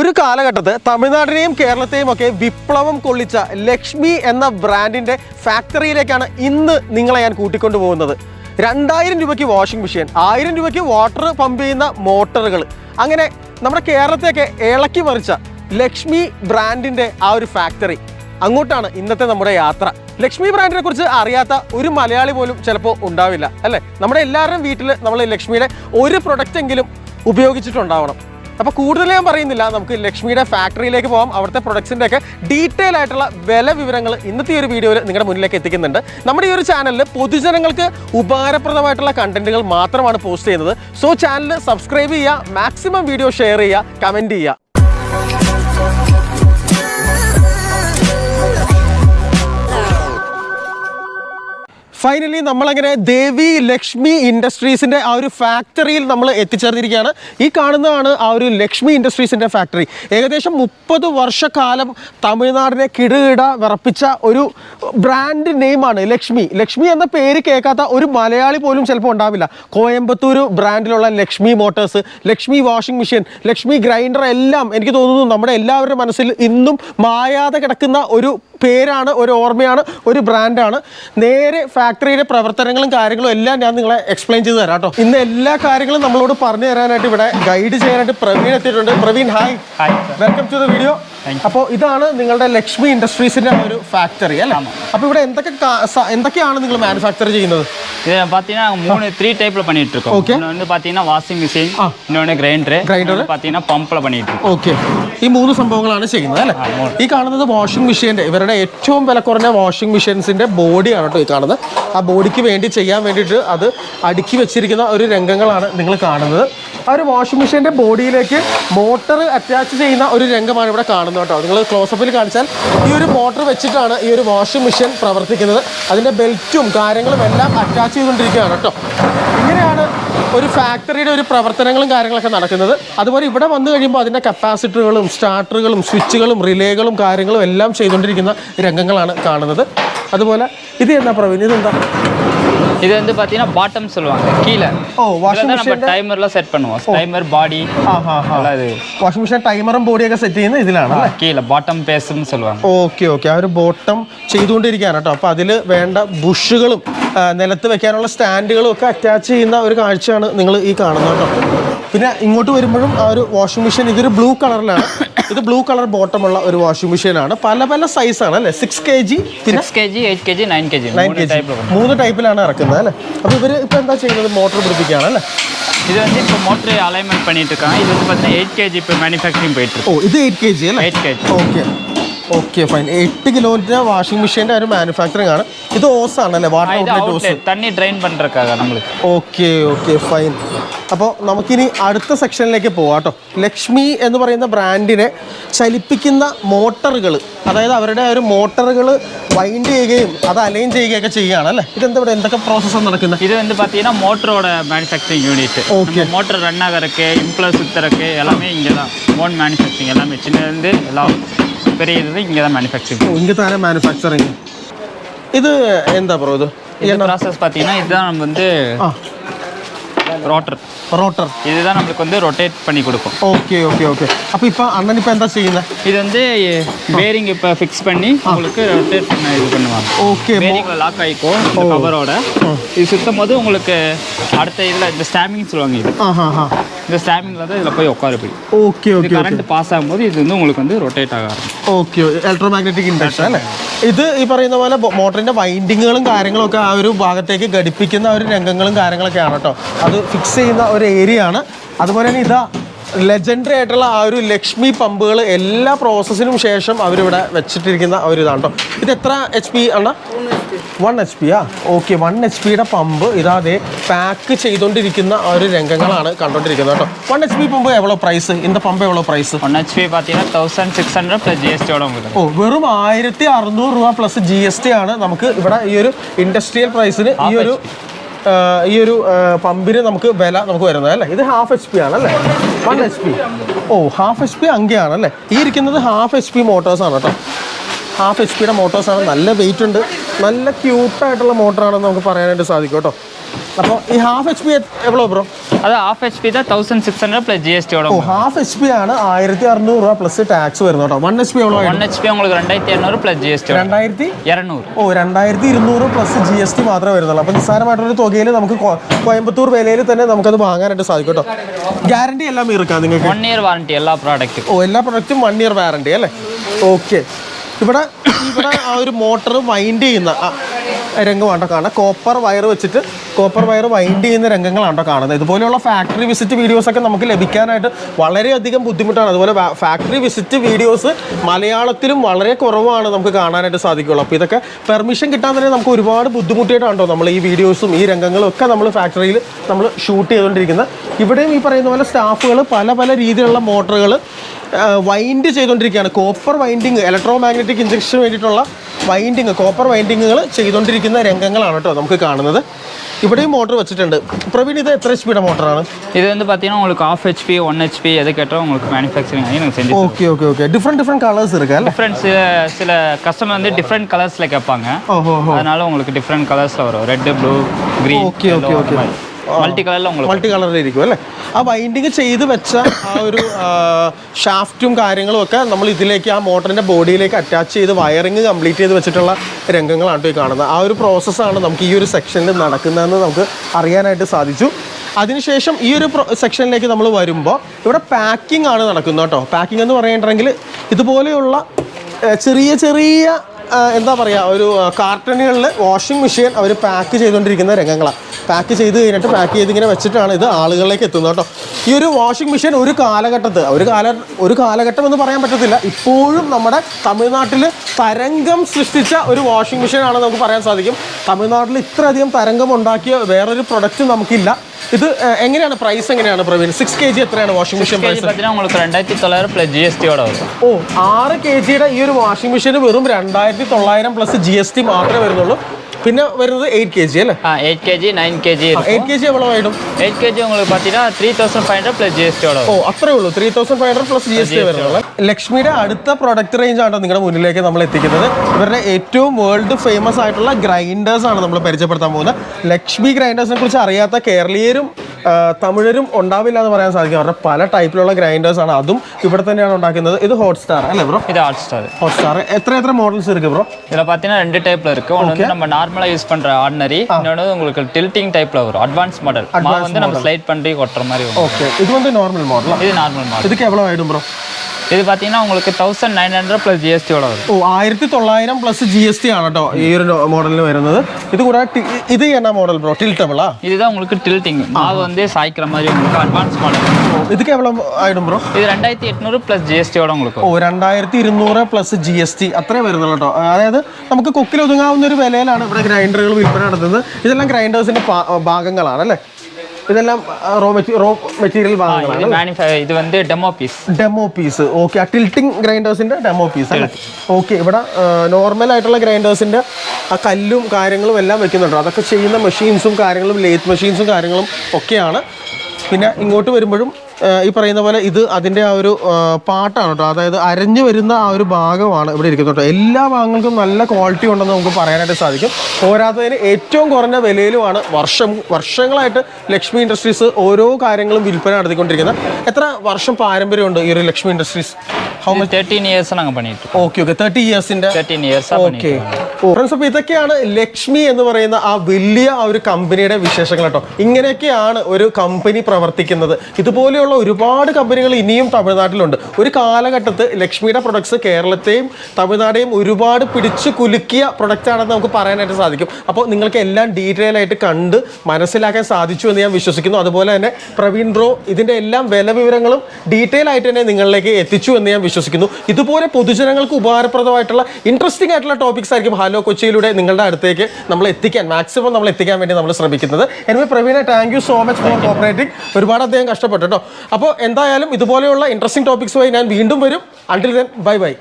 ഒരു കാലഘട്ടത്ത് തമിഴ്നാടിനെയും കേരളത്തെയും ഒക്കെ വിപ്ലവം കൊള്ളിച്ച ലക്ഷ്മി എന്ന ബ്രാൻഡിന്റെ ഫാക്ടറിയിലേക്കാണ് ഇന്ന് നിങ്ങളെ ഞാൻ കൂട്ടിക്കൊണ്ടു പോകുന്നത്. രണ്ടായിരം രൂപയ്ക്ക് വാഷിംഗ് മെഷീൻ ആയിരം രൂപയ്ക്ക് വാട്ടർ പമ്പ് ചെയ്യുന്ന മോട്ടറുകൾ. അങ്ങനെ നമ്മുടെ കേരളത്തെയൊക്കെ ഇളക്കി മറിച്ച ലക്ഷ്മി ബ്രാൻഡിന്റെ ആ ഒരു ഫാക്ടറി. അങ്ങോട്ടാണ് ഇന്നത്തെ നമ്മുടെ യാത്ര. ലക്ഷ്മി ബ്രാൻഡിനെ കുറിച്ച് അറിയാത്ത ഒരു മലയാളി പോലും ചിലപ്പോൾ ഉണ്ടാവില്ല അല്ലേ? നമ്മുടെ എല്ലാവരുടെയും വീട്ടിൽ നമ്മൾ ലക്ഷ്മിയുടെ ഒരു പ്രൊഡക്റ്റ് എങ്കിലും ഉപയോഗിച്ചിട്ടുണ്ടാവണം. അപ്പോൾ കൂടുതൽ ഞാൻ പറയുന്നില്ല. നമുക്ക് ലക്ഷ്മിയുടെ ഫാക്ടറിയിലേക്ക് പോകാം അവിടുത്തെ പ്രൊഡക്ട്സിന്റെ ഒക്കെ ഡീറ്റെയിൽ ആയിട്ടുള്ള വില വിവരങ്ങൾ ഇന്നത്തെ ഒരു വീഡിയോയിൽ നിങ്ങളുടെ മുന്നിലേക്ക് എത്തിക്കുന്നുണ്ട്. നമ്മുടെ ഈ ഒരു ചാനലിൽ പൊതുജനങ്ങൾക്ക് ഉപകാരപ്രദമായിട്ടുള്ള കണ്ടന്റുകൾ മാത്രമാണ് പോസ്റ്റ് ചെയ്യുന്നത്. സോ ചാനൽ സബ്സ്ക്രൈബ് ചെയ്യുക മാക്സിമം വീഡിയോ ഷെയർ ചെയ്യുക കമന്റ് ചെയ്യുക. ഫൈനലി നമ്മളങ്ങനെ ദേവി ലക്ഷ്മി ഇൻഡസ്ട്രീസിന്റെ ആ ഒരു ഫാക്ടറിയിൽ നമ്മൾ എത്തിച്ചേർന്നിരിക്കുകയാണ്. ഈ കാണുന്നതാണ് ആ ഒരു ലക്ഷ്മി ഇൻഡസ്ട്രീസിന്റെ ഫാക്ടറി ഏകദേശം മുപ്പത് വർഷക്കാലം തമിഴ്നാടിനെ കിടുകിട വിറപ്പിച്ച ഒരു ബ്രാൻഡ് നെയിമാണ് ലക്ഷ്മി. ലക്ഷ്മി എന്ന പേര് കേൾക്കാത്ത ഒരു മലയാളി പോലും ചിലപ്പോൾ ഉണ്ടാവില്ല. Coimbatore ബ്രാൻഡിലുള്ള Lakshmi motors Lakshmi washing machine Lakshmi grinder എല്ലാം എനിക്ക് തോന്നുന്നു നമ്മുടെ എല്ലാവരുടെ മനസ്സിൽ ഇന്നും മായാതെ കിടക്കുന്ന ഒരു പേരാണ് ഒരു ഓർമ്മയാണ് ഒരു ബ്രാൻഡാണ്. നേരെ ഫാക്ടറിയുടെ പ്രവർത്തനങ്ങളും കാര്യങ്ങളും എല്ലാം ഞാൻ നിങ്ങളെ എക്സ്പ്ലെയിൻ ചെയ്ത് തരാം കേട്ടോ. ഇന്ന് എല്ലാ കാര്യങ്ങളും നമ്മളോട് പറഞ്ഞു തരാനായിട്ട് ഇവിടെ ഗൈഡ് ചെയ്യാനായിട്ട് പ്രവീൺ എത്തിയിട്ടുണ്ട്. Praveen hi hi welcome to the video അപ്പോൾ ഇതാണ് നിങ്ങളുടെ ലക്ഷ്മി ഇൻഡസ്ട്രീസിന്റെ ഒരു ഫാക്ടറി അല്ലേ അപ്പോൾ ഇവിടെ എന്തൊക്കെ കാ- സ- എന്തൊക്കെയാണ് നിങ്ങൾ மானுஃபேக்சர் ചെയ്യുന്നത് இது பார்த்தீங்கன்னா மூணு த்ரீ டைப்ல பண்ணிட்டு இருக்கோம் Okay. ஒன்று வந்து பார்த்தீங்கன்னா வாஷிங் மிஷின் ஆ. இன்னொன்று கிரைண்டர் Grinder. பார்த்தீங்கன்னா பம்பில் பண்ணிட்டு இருக்கோம் ഓക്കെ ഈ മൂന്ന് സംഭവങ്ങളാണ് ചെയ്യുന്നത് അല്ലേ ആ, മൂന്ന്. ഈ കാണുന്നത് വാഷിംഗ് മെഷീൻ്റെ ഇവരുടെ ഏറ്റവും വില കുറഞ്ഞ വാഷിംഗ് മെഷീൻസിന്റെ ബോഡിയാണ് കേട്ടോ ഈ കാണുന്നത് ആ ബോഡിക്ക് വേണ്ടി ചെയ്യാൻ വേണ്ടിയിട്ട് അത് അടുക്കി വെച്ചിരിക്കുന്ന ഒരു രംഗങ്ങളാണ് നിങ്ങൾ കാണുന്നത് ആ ഒരു വാഷിംഗ് മെഷീൻ്റെ ബോഡിയിലേക്ക് മോട്ടർ അറ്റാച്ച് ചെയ്യുന്ന ഒരു രംഗമാണ് ഇവിടെ കാണുന്നത് കേട്ടോ. നിങ്ങൾ ക്ലോസപ്പിൽ കാണിച്ചാൽ ഈ ഒരു മോട്ടർ വെച്ചിട്ടാണ് ഈ ഒരു വാഷിംഗ് മെഷീൻ പ്രവർത്തിക്കുന്നത്. അതിന്റെ ബെൽറ്റും കാര്യങ്ങളും എല്ലാം അറ്റാച്ച് ചെയ്തുകൊണ്ടിരിക്കുകയാണ് കേട്ടോ. ഇങ്ങനെയാണ് ഒരു ഫാക്ടറിയുടെ ഒരു പ്രവർത്തനങ്ങളും കാര്യങ്ങളൊക്കെ നടക്കുന്നത്. അതുപോലെ ഇവിടെ വന്നു കഴിയുമ്പോൾ അതിന്റെ കപ്പാസിറ്ററുകളും സ്റ്റാർട്ടറുകളും സ്വിച്ചുകളും റിലേകളും കാര്യങ്ങളും എല്ലാം ചെയ്തുകൊണ്ടിരിക്കുന്ന രംഗങ്ങളാണ് കാണുന്നത്. അതുപോലെ ഇത് എന്താ പ്രവീൺ? ഇതെന്താ? இது வந்து பார்த்தீங்கன்னா பாட்டம் சொல்லுவாங்க கீழே ഓ இதில் വാഷിംഗ് தான் நம்ம മെഷീൻ്റെ டைமர்லாம் செட் பண்ணுவோம் டைமர் பாடி ആ ഹാ ഹാ எல்லாம் இது വാഷിംഗ് മെഷീൻ ടൈമറും ബോഡിയൊക്കെ സെറ്റ് ചെയ്യുന്ന ഇതിലാണ് അല്ലേ கீழே பாட்டம் பேஸ்ன்னு சொல்லுவாங்க ഓക്കെ ഓക്കെ ആ ഒരു ബോട്ടം ചെയ്തുകൊണ്ടിരിക്കുകയാണ് കേട്ടോ അപ്പോൾ അതിൽ വേണ്ട ബുഷുകളും ആ, നിലത്ത് വെക്കാനുള്ള സ്റ്റാൻഡുകളും ഒക്കെ അറ്റാച്ച് ചെയ്യുന്ന ഒരു കാഴ്ചയാണ് നിങ്ങൾ ഈ കാണുന്നത് കേട്ടോ പിന്നെ ഇങ്ങോട്ട് വരുമ്പോഴും ആ ഒരു വാഷിംഗ് മെഷീൻ ഇതൊരു ബ്ലൂ കളറിലാണ് ഇത് ബ്ലൂ കളർ ബോട്ടമുള്ള ഒരു വാഷിംഗ് മെഷീനാണ് പല പല സൈസാണ് അല്ലേ സിക്സ് കെ ജി പിന്നെ six KG eight KG nine KG nine மூணு കെ ജി டைப்பில் பண்ணுவோம் മൂന്ന് ടൈപ്പിലാണ് ഇറക്കുന്നത് അല്ലേ അപ്പോൾ ഇവർ ഇപ്പോൾ എന്താ ചെയ്യുന്നത് മോട്ടോർ പിടിപ്പിക്കുകയാണ് അല്ലേ இது வந்து இப்போ மோட்ரு அலைன்மெண்ட் பண்ணிட்டு இருக்காங்க இது வந்து பார்த்தீங்கன்னா எயிட் கேஜி இப்போ மேனுஃபேக்சரிங் போயிட்டு இருக்கு ഓ ഇത് എയ്റ്റ് കെ ജി അല്ലേ eight KG okay okay fine എട്ട് കിലോന്റെ വാഷിംഗ് മെഷീൻ്റെ ഒരു മാനുഫാക്ചറിങ് ആണ് ഇത് ഓസ് ആണല്ലേ വാട്ടർ இது ഔട്ട്ലെറ്റ് ഓസ് அவுட்லெட் தண்ணி ட்ரைன் பண்ணுறதுக்காக நம்மளுக்கு ഓക്കെ ഓക്കെ ഫൈൻ അപ്പോൾ നമുക്കിനി അടുത്ത സെക്ഷനിലേക്ക് പോവാം കേട്ടോ ലക്ഷ്മി എന്ന് പറയുന്ന ബ്രാൻഡിനെ ചലിപ്പിക്കുന്ന മോട്ടറുകൾ അതായത് അവരുടെ ഒരു മോട്ടറുകൾ വൈൻഡ് ചെയ്യുകയും അത് അലൈൻ ചെയ്യുകയൊക്കെ ചെയ്യുകയാണ് അല്ലേ ഇതെന്താ ഇവിടെ എന്തൊക്കെ പ്രോസസ്സാണ് നടക്കുന്നത് இது வந்து பார்த்தீங்கன்னா மோட்டரோட manufacturing unit Okay. Motor run ஆகிறதுக்கு இம்ப்ளஸ் சுற்றுறதுக்கு எல்லாமே இங்கே தான் ஓன் மேனுஃபேக்சரிங் எல்லாமே சின்னதுலேருந்து எல்லாம் பெரிய இது இங்கே தான் மேனுஃபேக்சரிங் இங்கே தானே மேனுஃபேக்சரிங் இது எந்த ப்ரோ இது? என்ன? ப்ராசஸ் பார்த்தீங்கன்னா இதுதான் நம்ம வந்து ரோட்டர் ரோட்டர் இதுதான் நம்மளுக்கு வந்து ரொட்டேட் பண்ணி கொடுக்கும். ஓகே ஓகே ஓகே அப்போ இப்போ அண்ணன் இப்போ எந்த செய்யுங்க? இது வந்து பேரிங் இப்போ ஃபிக்ஸ் பண்ணி உங்களுக்கு ரொட்டேட் பண்ண இது பண்ணுவாங்க. ஓகே பேரிங் லாக் ஆகிக்கும் கவரோட இது சுத்தும் போது உங்களுக்கு அடுத்த இதில் இந்த ஸ்டாமிங் சொல்லுவாங்க இது. இந்த ஸ்டாமிங்கில் தான் இதில் போய் உட்கார போய் ഓക്കെ இது ഓക്കെ கரண்ட் பாஸ் ஆகும்போது ഇത് வந்து உங்களுக்கு வந்து ரொட்டேட் ஆக ஆரம்பிக்கும் ഓക്കെ ഇലക്ട്രോമാഗ്നറ്റിക് ഇൻഡക്ഷൻ അല്ലേ ഇത് ഈ പറയുന്ന പോലെ മോട്ടറിന്റെ വൈൻഡിങ്ങുകളും കാര്യങ്ങളും ഒക്കെ ആ ഒരു ഭാഗത്തേക്ക് ഘടിപ്പിക്കുന്ന ഒരു രംഗങ്ങളും കാര്യങ്ങളൊക്കെയാണ് കേട്ടോ അത് ഫിക്സ് ചെയ്യുന്ന ഒരു ഏരിയ ആണ് അതുപോലെ തന്നെ ഇതാ ലെജൻഡറി ആയിട്ടുള്ള ആ ഒരു ലക്ഷ്മി പമ്പുകൾ എല്ലാ പ്രോസസ്സിനും ശേഷം അവരിവിടെ വെച്ചിട്ടിരിക്കുന്ന ഒരു ഇതാണ് കേട്ടോ ഇത് എത്ര എച്ച് പി ആണ് വൺ എച്ച് പി ആ ഓക്കെ വൺ എച്ച് പിയുടെ പമ്പ് ഇതാതെ പാക്ക് ചെയ്തുകൊണ്ടിരിക്കുന്ന ആ ഒരു രംഗങ്ങളാണ് കണ്ടോണ്ടിരിക്കുന്നത് കേട്ടോ വൺ എച്ച് പി പമ്പ് എവ്വളോ പ്രൈസ് இந்த പമ്പ് എവ്വളോ പ്രൈസ് ஒன் ஹெச்பி பார்த்தீங்கன்னா தௌசண்ட் சிக்ஸ் ஹண்ட்ரட் ப்ளஸ் ஜிஎஸ்டியோட உங்களுக்கு ഓ വെറും ആയിരത്തി അറുന്നൂറ് രൂപ പ്ലസ് ജി എസ് ടി ആണ് നമുക്ക് ഇവിടെ ഈ ഒരു ഇൻഡസ്ട്രിയൽ പ്രൈസിന് ഈ ഒരു ആ, ഈ ഒരു ആ, പമ്പിന് നമുക്ക് വില നമുക്ക് വരുന്നത് അല്ലേ ഇത് ഹാഫ് എച്ച് പി ആണല്ലേ വൺ എച്ച് പി ഓ ഹാഫ് എച്ച് പി അങ്കയാണല്ലേ ഈ ഇരിക്കുന്നത് ഹാഫ് എച്ച് പി മോട്ടോഴ്സ് ആണ് കേട്ടോ ഹാഫ് എച്ച് പിയുടെ മോട്ടോഴ്സാണ് നല്ല വെയിറ്റ് ഉണ്ട് നല്ല ക്യൂട്ടായിട്ടുള്ള മോട്ടറാണെന്ന് നമുക്ക് പറയാനായിട്ട് സാധിക്കും കേട്ടോ. അപ്പോൾ ഈ ഹാഫ് എച്ച് പി എവ്വളോ ബ്രോ അത് half H P thousand six hundred plus G S T ഓ ഹാഫ് എച്ച് പി ആണ് ആയിരത്തി അറുന്നൂറ് രൂപ പ്ലസ് ടാക്സ് വരുന്നത് കേട്ടോ. വൺ എച്ച് പി എവ്വളോ വൺ എച്ച് പി உங்களுக்கு രണ്ടായിരത്തി എണ്ണൂറ് പ്ലസ് ജി എസ് ടി രണ്ടായിരത്തി? ഇരുന്നൂറ് ഓ രണ്ടായിരത്തി ഇരുന്നൂറ് പ്ലസ് ജി എസ് ടി മാത്രമേ വരുന്നുള്ളൂ. അപ്പോൾ നിസ്സാരമായിട്ടൊരു തുകയിൽ നമുക്ക് കോയമ്പത്തൂർ വിലയിൽ തന്നെ നമുക്കത് വാങ്ങാനായിട്ട് സാധിക്കും കേട്ടോ. ഗ്യാരണ്ടി എല്ലാം ഇറക്കാം നിങ്ങൾക്ക്? വൺ ഇയർ വാറണ്ടി എല്ലാ പ്രോഡക്റ്റും ഓ എല്ലാ പ്രോഡക്റ്റും വൺ ഇയർ വാറണ്ടി അല്ലേ? ഓക്കെ ഇവിടെ ഇവിടെ ആ ഒരു മോട്ടർ വൈൻഡ് ചെയ്യുന്ന രംഗമാണോ കാണുന്നത്? കോപ്പർ വയർ വെച്ചിട്ട് കോപ്പർ വയർ വൈൻഡ് ചെയ്യുന്ന രംഗങ്ങളാണോ കാണുന്നത്? ഇതുപോലെയുള്ള ഫാക്ടറി വിസിറ്റ് വീഡിയോസൊക്കെ നമുക്ക് ലഭിക്കാനായിട്ട് വളരെയധികം ബുദ്ധിമുട്ടാണ്. അതുപോലെ ഫാക്ടറി വിസിറ്റ് വീഡിയോസ് മലയാളത്തിലും വളരെ കുറവാണ് നമുക്ക് കാണാനായിട്ട് സാധിക്കുള്ളൂ. അപ്പോൾ ഇതൊക്കെ പെർമിഷൻ കിട്ടാൻ തന്നെ നമുക്ക് ഒരുപാട് ബുദ്ധിമുട്ടിയിട്ടാണോ നമ്മൾ ഈ വീഡിയോസും ഈ രംഗങ്ങളും ഒക്കെ നമ്മൾ ഫാക്ടറിയിൽ നമ്മൾ ഷൂട്ട് ചെയ്തുകൊണ്ടിരിക്കുന്നത് ഇവിടെയും ഈ പറയുന്ന പോലെ സ്റ്റാഫുകൾ പല പല രീതിയിലുള്ള മോട്ടറുകൾ വൈൻഡ് ചെയ്തുകൊണ്ടിരിക്കുകയാണ് കോപ്പർ വൈൻഡിങ് ഇലക്ട്രോ മാഗ്നറ്റിക് ഇഞ്ചക്ഷന് വേണ്ടിയിട്ടുള്ള വൈൻഡിങ് കോപ്പർ വൈൻഡിങ്ങുകൾ ചെയ്തുകൊണ്ടിരിക്കുന്ന രംഗങ്ങളാണ് കേട്ടോ നമുക്ക് കാണുന്നത് ഇവിടെയും മോട്ടർ വെച്ചിട്ടുണ്ട് പ്രവീൺ ഇത് എത്ര എച്ച് പിയുടെ മോട്ടറാണ് இது வந்து பார்த்தீங்கன்னா உங்களுக்கு ஆஃப் ஹெச்பி ஒன் ஹெச்பி எது கேட்டாலும் உங்களுக்கு மேனுஃபேக்சரிங் ஆகி நாங்கள் செஞ்சு okay okay okay different different colours இருக்கு അല്ലേ டிஃப்ரெண்ட் சில கஸ்டமர் வந்து டிஃப்ரெண்ட் கலர்ஸில் கேட்பாங்க ഓഹോ அதனால உங்களுக்கு டிஃப்ரெண்ட் கலர்ஸில் வரும் red blue green Okay, okay, okay. Multi கலரில் உங்களுக்கு മൾട്ടി കളറിലിരിക്കും അല്ലേ ആ വൈൻഡിങ് ചെയ്ത് വെച്ച ആ ഒരു ഷാഫ്റ്റും കാര്യങ്ങളും ഒക്കെ നമ്മൾ ഇതിലേക്ക് ആ മോട്ടറിന്റെ ബോഡിയിലേക്ക് അറ്റാച്ച് ചെയ്ത് വയറിങ് കംപ്ലീറ്റ് ചെയ്ത് വെച്ചിട്ടുള്ള രംഗങ്ങളാണ് ഈ കാണുന്നത്. ആ ഒരു പ്രോസസ്സാണ് നമുക്ക് ഈ ഒരു സെക്ഷനിൽ നടക്കുന്നതെന്ന് നമുക്ക് അറിയാനായിട്ട് സാധിച്ചു. അതിനുശേഷം ഈ ഒരു സെക്ഷനിലേക്ക് നമ്മൾ വരുമ്പോൾ ഇവിടെ പാക്കിംഗ് ആണ് നടക്കുന്നത് കേട്ടോ. പാക്കിംഗ് എന്ന് പറയേണ്ടെങ്കിൽ ഇതുപോലെയുള്ള ചെറിയ ചെറിയ എന്താ പറയുക ഒരു കാർട്ടണുകളിൽ വാഷിംഗ് മെഷീൻ അവർ പാക്ക് ചെയ്തുകൊണ്ടിരിക്കുന്ന രംഗങ്ങളാണ്. പാക്ക് ചെയ്ത് കഴിഞ്ഞിട്ട് പാക്ക് ചെയ്ത് ഇങ്ങനെ വെച്ചിട്ടാണ് ഇത് ആളുകളിലേക്ക് എത്തുന്നത് കേട്ടോ ഈ ഒരു വാഷിംഗ് മെഷീൻ ഒരു കാലഘട്ടത്ത് ഒരു കാല ഒരു കാലഘട്ടം എന്ന് പറയാൻ പറ്റത്തില്ല ഇപ്പോഴും നമ്മുടെ തമിഴ്നാട്ടിൽ തരംഗം സൃഷ്ടിച്ച ഒരു വാഷിംഗ് മെഷീൻ ആണെന്ന് നമുക്ക് പറയാൻ സാധിക്കും തമിഴ്നാട്ടിൽ ഇത്രയധികം തരംഗം ഉണ്ടാക്കിയ വേറൊരു പ്രൊഡക്റ്റ് നമുക്കില്ല ഇത് ഏഹ്, എങ്ങനെയാണ് പ്രൈസ് എങ്ങനെയാണ് പ്രവീൺ സിക്സ് കെ ജി എത്രയാണ് വാഷിംഗ് മെഷീൻ கேஜி പ്രൈസ് பார்த்தீங்கன்னா உங்களுக்கு ரெண்டாயிரத்தி தொள்ளாயிரம் ப்ளஸ் ஜிஎஸ்டியோட வரும் ഓ ആറ് കെ ജിയുടെ ഈ ഒരു വാഷിംഗ് മെഷീൻ വെറും രണ്ടായിരത്തി തൊള്ളായിരം പ്ലസ് ജി എസ് ടി മാത്രമേ വരുന്നുള്ളൂ പിന്നെ വരുന്നത് എയ്റ്റ് കെ ജി അല്ലേ eight K G nine K G eight K G എവളവായിട്ടും eight KG உங்களுக்கு பார்த்தீங்கன்னா three thousand five hundred plus GST வரும் ഓ അത്രേ ഉള്ളൂ. Three thousand five hundred plus G S T വരുന്നുള്ളൂ ലക്ഷ്മിയുടെ അടുത്ത പ്രൊഡക്റ്റ് റേഞ്ച് ആണോ നിങ്ങളുടെ മുന്നിലേക്ക് നമ്മൾ എത്തിക്കുന്നത്? ഇവരുടെ ഏറ്റവും വേൾഡ് ഫേമസ് ആയിട്ടുള്ള ഗ്രൈൻഡേഴ്സ് ആണ് നമ്മൾ പരിചയപ്പെടുത്താൻ പോകുന്നത്. ലക്ഷ്മി ഗ്രൈൻഡേഴ്സിനെ കുറിച്ച് അറിയാത്ത കേരളീയരും തമിഴരും ഉണ്ടാവില്ല എന്ന് പറയാൻ സാധിക്കും. അവരുടെ പല ടൈപ്പിലുള്ള ഗ്രൈൻഡേഴ്സ് ആണ്. അതും ഇവിടെ തന്നെയാണ് ഉണ്ടാക്കുന്നത്. ഇത് ഹോട്ട് സ്റ്റാർ അല്ലേ ബ്രോ? ഇത് ഹോട്ട് സ്റ്റാർ ഹോട്ട് സ്റ്റാർ എത്ര എത്ര മോഡൽസ് ഇരിക്കു ബ്രോ? ഇതിൽ രണ്ട് ടൈപ്പിൽ ഇരിക്കും. ഒന്ന് നമ്മൾ നോർമലി യൂസ് പണ്ട ഓർഡിനറി இன்னொன்னு നിങ്ങൾക്ക് ടിൽറ്റിംഗ് டைப்ல ഒരു അഡ്വാൻസ് മോഡൽ அது வந்து നമ്മൾ സ്ലൈഡ് பண்ணி கொட்டற மாதிரி ഉണ്ട് ഓക്കേ இது வந்து മോഡൽ மாடல் இது நார்மல் மாடல் இதுக்கு எவ்வளவு ஆயிடும் ப்ரோ ഇത് பார்த்தீங்கன்னா உங்களுக்கு thousand nine hundred plus G S ഓ ആയിരത്തി തൊള്ളായിരം പ്ലസ് ജി ടി ആണ് കേട്ടോ ഈ ഒരു മോഡലിന് വരുന്നത്. ഇത് കൂടാതെ ഇത് എന്നാ മോഡൽ ബ്രോ ടിൽട്ടബിളാ இதுதான் உங்களுக்கு டில்ட்டிங் அது வந்து சாய்க்கிற மாதிரி உங்களுக்கு அட்வான்ஸ் மாடல் ഇതൊക്കെ എവിടെ ആയിടും ബ്രോ ഇത് രണ്ടായിരത്തി എട്നൂറ് പ്ലസ് ജി എസ് ടിയോടെ உங்களுக்கு ഓ രണ്ടായിരത്തി ഇരുന്നൂറ് പ്ലസ് ജി എസ് ടി അത്രേ വരുന്നുള്ളൂ കേട്ടോ അതായത് നമുക്ക് കൊക്കിൽ ഒതുങ്ങാവുന്ന ഒരു വിലയിലാണ് ഇവിടെ ഗ്രൈൻഡറുകൾ വിൽപ്പന നടത്തുന്നത്. ഇതെല്ലാം ഗ്രൈൻഡേഴ്സിന്റെ ഭാഗങ്ങളാണ് അല്ലേ? ഇതെല്ലാം റോ மெட்டீரியல் ரோ വാങ്ങുന്നതാണ്. ഇത് വന്ന് demo piece demo piece okay tilting ഗ്രൈൻഡേഴ്സിന്റെ demo piece അല്ലേ ഓക്കെ ഇവിടെ നോർമൽ ആയിട്ടുള്ള ഗ്രൈൻഡേഴ്സിന്റെ ആ കല്ലും കാര്യങ്ങളും എല്ലാം വെക്കുന്നുണ്ട്. അതൊക്കെ ചെയ്യുന്ന മെഷീൻസും കാര്യങ്ങളും ലേത്ത് മെഷീൻസും കാര്യങ്ങളും ഒക്കെയാണ്. പിന്നെ ഇങ്ങോട്ട് വരുമ്പോഴും ഈ പറയുന്ന പോലെ ഇത് അതിന്റെ ആ ഒരു പാട്ടാണ് കേട്ടോ. അതായത് അരഞ്ഞു വരുന്ന ആ ഒരു ഭാഗമാണ് ഇവിടെ ഇരിക്കുന്നത് കേട്ടോ. എല്ലാ ഭാഗങ്ങൾക്കും നല്ല ക്വാളിറ്റി ഉണ്ടെന്ന് നമുക്ക് പറയാനായിട്ട് സാധിക്കും. പോരാത്തതിന് ഏറ്റവും കുറഞ്ഞ വിലയിലുമാണ് വർഷം വർഷങ്ങളായിട്ട് ലക്ഷ്മി ഇൻഡസ്ട്രീസ് ഓരോ കാര്യങ്ങളും വിൽപ്പന നടത്തിക്കൊണ്ടിരിക്കുന്നത്. എത്ര വർഷം പാരമ്പര്യമുണ്ട് ഈ ഒരു Lakshmi industries? How much thirteen years ആണ് പണിയിട്ട്. ഓക്കെ ഓക്കെ തേർട്ടി ഇയേഴ്സിന്റെ തേർട്ടീൻ ഇയേഴ്സ് ഓക്കെ ഫ്രണ്ട്സ് അപ്പോൾ ഇതൊക്കെയാണ് ലക്ഷ്മി എന്ന് പറയുന്ന ആ വലിയ ആ ഒരു കമ്പനിയുടെ വിശേഷങ്ങൾ കേട്ടോ. ഇങ്ങനെയൊക്കെയാണ് ഒരു കമ്പനി പ്രവർത്തിക്കുന്നത്. ഇതുപോലെയുള്ള ഒരുപാട് കമ്പനികൾ ഇനിയും തമിഴ്നാട്ടിലുണ്ട്. ഒരു കാലഘട്ടത്ത് ലക്ഷ്മിയുടെ പ്രൊഡക്ട്സ് കേരളത്തെയും തമിഴ്നാടെയും ഒരുപാട് പിടിച്ചു കുലുക്കിയ പ്രൊഡക്റ്റ് ആണെന്ന് നമുക്ക് പറയാനായിട്ട് സാധിക്കും. അപ്പോൾ നിങ്ങൾക്ക് എല്ലാം ഡീറ്റെയിൽ ആയിട്ട് കണ്ട് മനസ്സിലാക്കാൻ സാധിച്ചു എന്ന് ഞാൻ വിശ്വസിക്കുന്നു. അതുപോലെ തന്നെ പ്രവീൺ ബ്രോ ഇതിന്റെ എല്ലാം വില വിവരങ്ങളും ഡീറ്റെയിൽ ആയിട്ട് തന്നെ നിങ്ങളിലേക്ക് എത്തിച്ചു എന്ന് ഞാൻ വിശ്വസിക്കുന്നു. ഇതുപോലെ പൊതുജനങ്ങൾക്ക് ഉപകാരപ്രദമായിട്ടുള്ള ഇൻട്രസ്റ്റിംഗ് ആയിട്ടുള്ള ടോപ്പിക്സ് ആയിരിക്കും ഹലോ കൊച്ചിയിലൂടെ നിങ്ങളുടെ അടുത്തേക്ക് നമ്മൾ എത്തിക്കാൻ മാക്സിമം നമ്മൾ എത്തിക്കാൻ വേണ്ടി നമ്മൾ ശ്രമിക്കുന്നത്. Anyway Praveen thank you so much for cooperating ഒരുപാട് അദ്ദേഹം കഷ്ടപ്പെട്ടു കേട്ടോ. അപ്പോൾ എന്തായാലും ഇതുപോലെയുള്ള ഇൻട്രസ്റ്റിംഗ് ടോപ്പിക്സുമായി ഞാൻ വീണ്ടും വരും. Until then bye bye